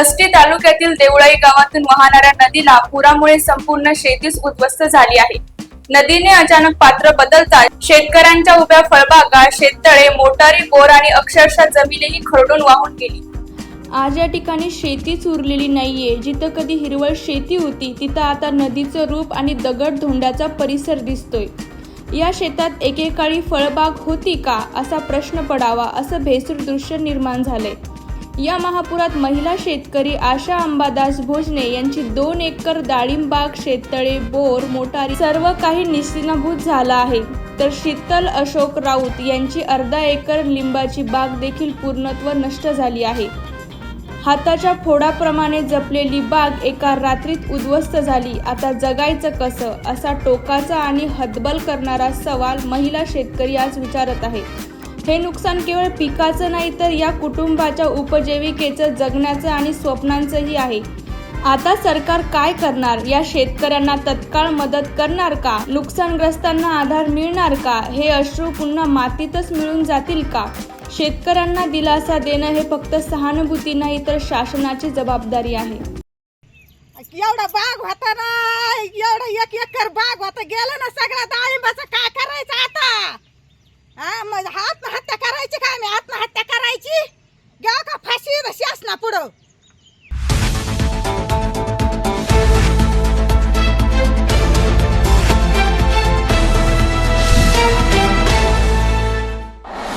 आष्टी तालुक्यातील देवळाई गावातून वाहणाऱ्या नदीला पुरामुळे संपूर्ण शेतीच उद्ध्वस्त झाली आहे. नदीने अचानक पात्र बदलता शेतकऱ्यांच्या उभ्या फळबागा शेततळे मोटारी बोर आणि अक्षरशः जमीनही खरडून वाहून गेली. आज या ठिकाणी शेतीच उरलेली नाहीये. जिथं कधी हिरवळ शेती होती तिथं आता नदीचं रूप आणि दगड धोंड्याचा परिसर दिसतोय. या शेतात एकेकाळी फळबाग होती का असा प्रश्न पडावा असं भेसूर दृश्य निर्माण झालंय. या महापुरात महिला शेतकरी आशा अंबादास भोजने यांची दोन एकर डाळिंबाग शेततळे बोर मोटारी सर्व काही निश्चिनाभूत झालं आहे. तर शीतल अशोक राऊत यांची अर्धा एकर लिंबाची बाग देखील पूर्णत्व नष्ट झाली आहे. हाताच्या फोडाप्रमाणे जपलेली बाग एका रात्रीत उद्ध्वस्त झाली. आता जगायचं कसं? असा टोकाचा आणि हतबल करणारा सवाल महिला शेतकरी आज विचारत आहे. हे नुकसान केवळ पिकाचं नाही तर या कुटुंबाच्या उपजीविकेचं जगण्याचं आणि स्वप्नांचंही आहे. आता सरकार काय करणार? या शेतकऱ्यांना तत्काळ मदत करणार का? नुकसानग्रस्तांना आधार मिळणार का? हे अश्रू पुन्हा मातीतच मिळून जातील का? शेतकऱ्यांना दिलासा देणं हे फक्त सहानुभूती नाही तर शासनाची जबाबदारी आहे. एवढा बाग होता ना एवढा एक एकर